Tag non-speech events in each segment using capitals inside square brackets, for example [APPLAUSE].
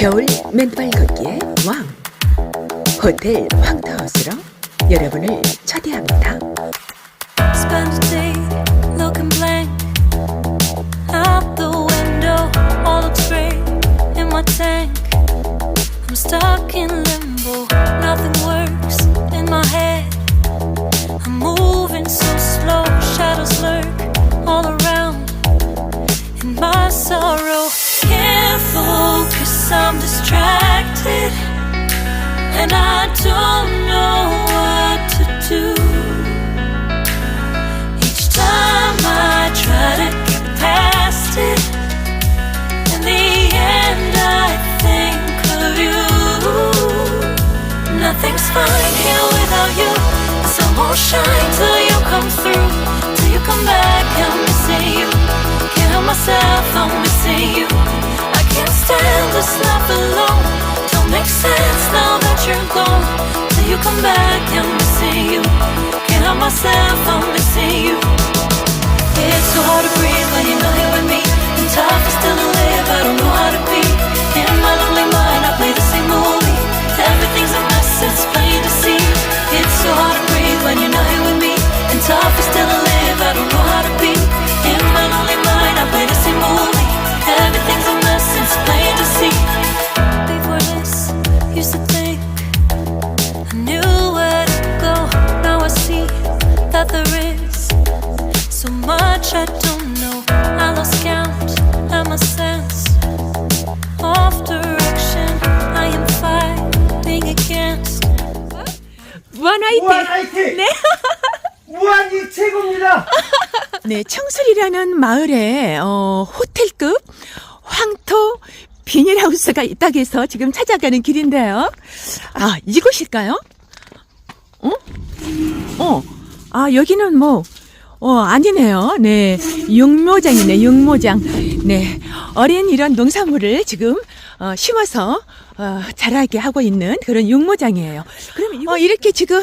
겨울 맨발 걷기의 왕 호텔 황터하우스로 여러분을 초대합니다. All around. In my sorrow, I'm distracted, and I don't know what to do. Each time I try to get past it, in the end I think of you. Nothing's fine here without you. The sun won't shine till you come through. Till you come back, I'm missing you. Can't help myself, I'm missing you. Can't stand this life alone. Don't make sense now that you're gone. Till you come back, I'm missing you. Can't help myself, I'm missing you. It's so hard to breathe when you're not here with me. And tough is still to live, I don't know how to be. 네, 청술이라는 마을에 어, 호텔급 황토 비닐하우스가 있다고 해서 지금 찾아가는 길인데요. 아, 이곳일까요? 어? 어, 아, 여기는 뭐, 어, 아니네요. 네. 육모장이네, 육모장. 네. 어린 이런 농산물을 지금, 어, 심어서, 어, 자라게 하고 있는 그런 육모장이에요. 그러면 어, 이렇게 지금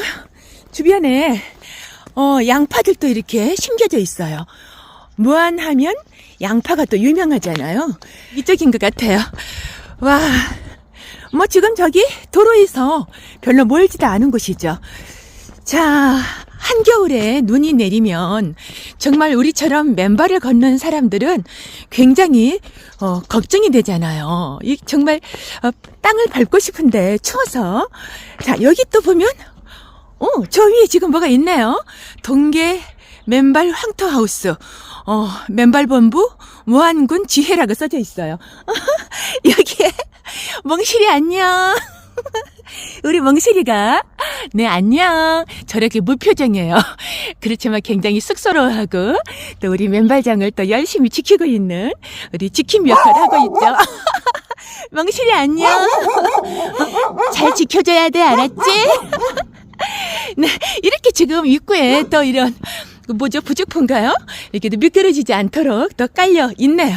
주변에, 어, 양파들도 이렇게 심겨져 있어요. 무안하면 양파가 또 유명하잖아요. 이쪽인 것 같아요. 와, 뭐 지금 저기 도로에서 별로 멀지도 않은 곳이죠. 자, 한겨울에 눈이 내리면 정말 우리처럼 맨발을 걷는 사람들은 굉장히 어, 걱정이 되잖아요. 이 정말 어, 땅을 밟고 싶은데 추워서 자 여기 또 보면 어, 저 위에 지금 뭐가 있네요. 동계 맨발 황토 하우스. 어, 맨발 본부 무안군 지혜라고 써져 있어요. [LAUGHS] 여기에 멍실이 안녕. [LAUGHS] 우리 멍실이가 네 안녕 저렇게 무표정이에요 [LAUGHS] 그렇지만 굉장히 쑥스러워하고 또 우리 맨발장을 또 열심히 지키고 있는 우리 지킴 역할을 하고 있죠 멍실이 안녕 잘 지켜줘야 돼 알았지? 네, 이렇게 지금 입구에 또 이런 그 뭐죠 부직포인가요? 이렇게 미끄러지지 않도록 또 깔려 있네요.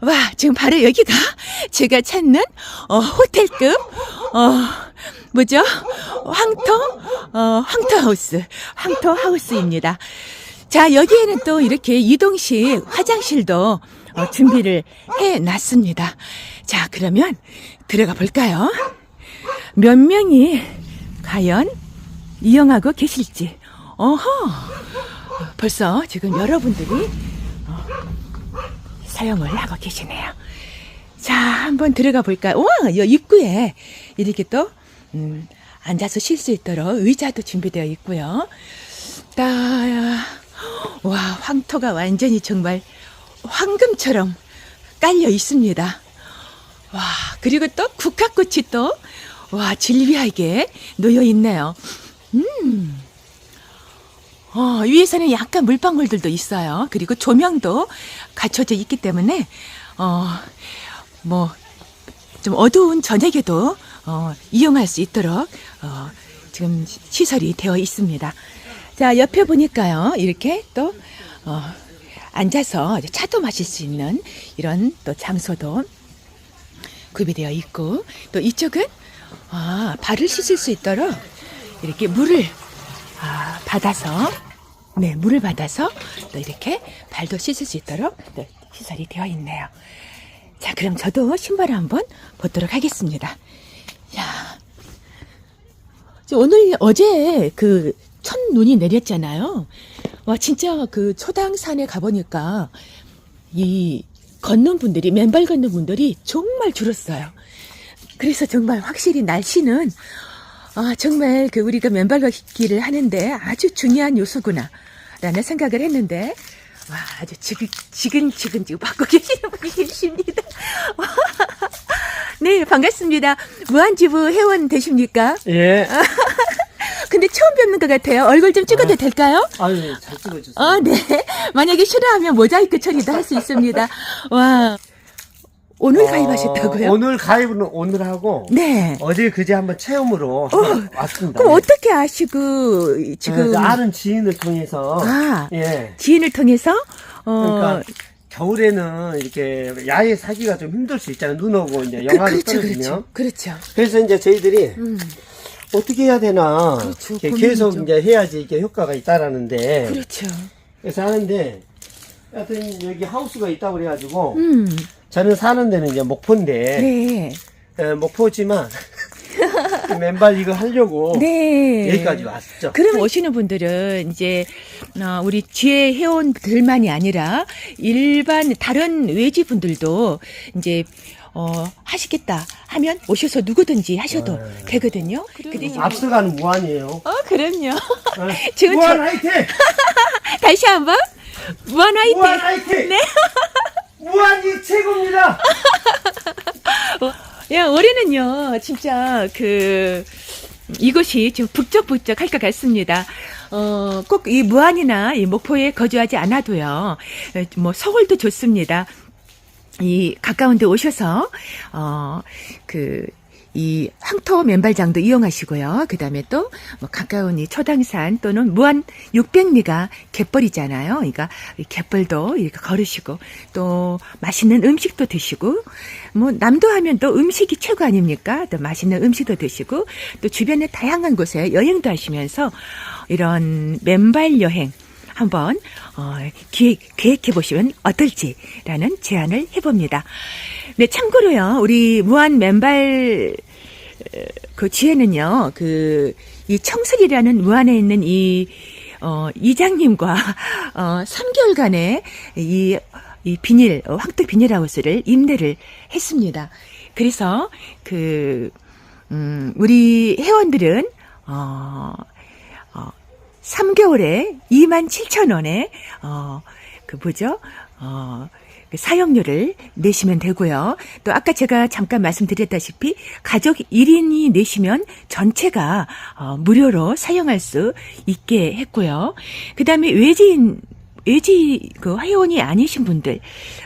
와, 지금 바로 여기가 제가 찾는 어, 호텔급 어 뭐죠? 황토 어 황토 하우스 황토 하우스입니다. 자, 여기에는 또 이렇게 이동식 화장실도 어, 준비를 해 놨습니다. 자, 그러면 들어가 볼까요? 몇 명이 과연 이용하고 계실지. 어허. 벌써 지금 여러분들이 어, 사용을 하고 계시네요. 자, 한번 들어가 볼까요? 우와, 여 입구에 이렇게 또, 음, 앉아서 쉴 수 있도록 의자도 준비되어 있고요. 따, 와, 황토가 완전히 정말 황금처럼 깔려 있습니다. 와, 그리고 또 국화꽃이 또, 와, 질비하게 놓여 있네요. 음. 어, 위에서는 약간 물방울들도 있어요. 그리고 조명도 갖춰져 있기 때문에, 어, 뭐, 좀 어두운 저녁에도, 어, 이용할 수 있도록, 어, 지금 시설이 되어 있습니다. 자, 옆에 보니까요, 이렇게 또, 어, 앉아서 차도 마실 수 있는 이런 또 장소도 구비되어 있고, 또 이쪽은, 아, 발을 씻을 수 있도록 이렇게 물을 아, 받아서 네 물을 받아서 또 이렇게 발도 씻을 수 있도록 또 시설이 되어 있네요. 자, 그럼 저도 신발을 한번 보도록 하겠습니다. 야. 저 오늘 어제 그 첫 눈이 내렸잖아요. 와, 진짜 그 초당산에 가보니까 이 걷는 분들이, 맨발 걷는 분들이 정말 줄었어요. 그래서 정말 확실히 날씨는 아, 정말 그 우리가 맨발 걷기를 하는데 아주 중요한 요소구나. 라는 생각을 했는데, 와, 아주 지금, 지금, 지금, 지금 받고 계시는 분이 계십니다. 네, 반갑습니다. 무한지부 회원 되십니까? 예. [LAUGHS] 근데 처음 뵙는 것 같아요. 얼굴 좀 찍어도 될까요? 아유, 잘 찍어주세요. 아, 네. [LAUGHS] 만약에 싫어하면 모자이크 처리도 할 수 있습니다. 와. 오늘 가입하셨다고요? 어, 오늘 가입은 오늘 하고 네. 어제 그제 한번 체험으로 한번 왔습니다. 그럼 어떻게 아시고 지금 네, 아는 지인을 통해서 아, 예. 지인을 통해서 어 그러니까 겨울에는 이렇게 야외 사기가 좀 힘들 수 있잖아요. 눈 오고 이제 영하로 그, 그렇죠, 떨어지면. 그렇죠, 그렇죠. 그래서 이제 저희들이 음, 어떻게 해야 되나 그렇죠, 이렇게 고민이죠. 계속 이제 해야지 이게 효과가 있다라는데 그렇죠. 그래서 하는데 하여튼 여기 하우스가 있다고 그래가지고 음, 저는 사는 데는 이제 목포인데 네, 에, 목포지만 [LAUGHS] 맨발 이거 하려고 네. 여기까지 왔죠. 그럼 오시는 분들은 이제 어, 우리 지혜 회원들만이 아니라 일반 다른 외지 분들도 이제 어, 하시겠다 하면 오셔서 누구든지 하셔도 네. 되거든요. 근데 지금- 앞서가는 무한이에요. 어, 그럼요. 어, 지금 무한 저- 화이팅! [LAUGHS] 다시 한번 무한 화이팅. 무한 화이팅! 네. 무한이 최고입니다. 야, [LAUGHS] 올해는요, 진짜, 그, 이곳이 좀 북적북적 할 것 같습니다. 어, 꼭 이 무안이나 이 목포에 거주하지 않아도요, 에, 뭐, 서울도 좋습니다. 이, 가까운 데 오셔서, 어, 그, 이 황토 맨발장도 이용하시고요. 그 다음에 또, 뭐, 가까운 이 초당산 또는 무안 600리가 갯벌이잖아요. 그러니까, 이 갯벌도 이렇게 걸으시고, 또, 맛있는 음식도 드시고, 뭐, 남도 하면 또 음식이 최고 아닙니까? 또 맛있는 음식도 드시고, 또 주변에 다양한 곳에 여행도 하시면서, 이런 맨발 여행, 한번 어, 기획, 계획해 보시면 어떨지라는 제안을 해봅니다. 네, 참고로요, 우리 무한 맨발 어, 그 지혜는요, 그 이 청설이라는 무안에 있는 이 어, 이장님과 [LAUGHS] 어, 3개월간의 이, 이 비닐, 어, 황토 비닐하우스를 임대를 했습니다. 그래서 그, 음, 우리 회원들은, 어, 어, 3개월에 2만 7천 원에, 어, 그 뭐죠? 어, 그 사용료를 내시면 되고요. 또 아까 제가 잠깐 말씀드렸다시피 가족 1인이 내시면 전체가 어, 무료로 사용할 수 있게 했고요. 그 다음에 외지인 외지 그 회원이 아니신 분들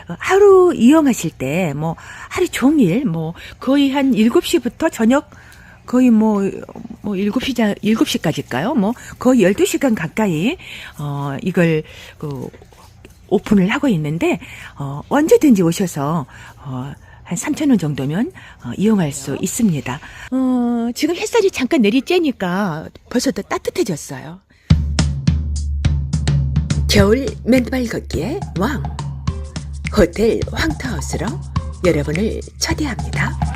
어, 하루 이용하실 때 뭐 하루 종일 뭐 거의 한 7시부터 저녁 거의 뭐, 뭐, 7시, 자, 7시까지일까요? 뭐, 거의 12시간 가까이, 어, 이걸, 그, 오픈을 하고 있는데, 어, 언제든지 오셔서, 어, 한 3,000원 정도면, 어, 이용할 수 있습니다. 어, 지금 햇살이 잠깐 내리쬐니까 벌써 더 따뜻해졌어요. 겨울 맨발 걷기의 왕. 호텔 황타하우스로 여러분을 초대합니다.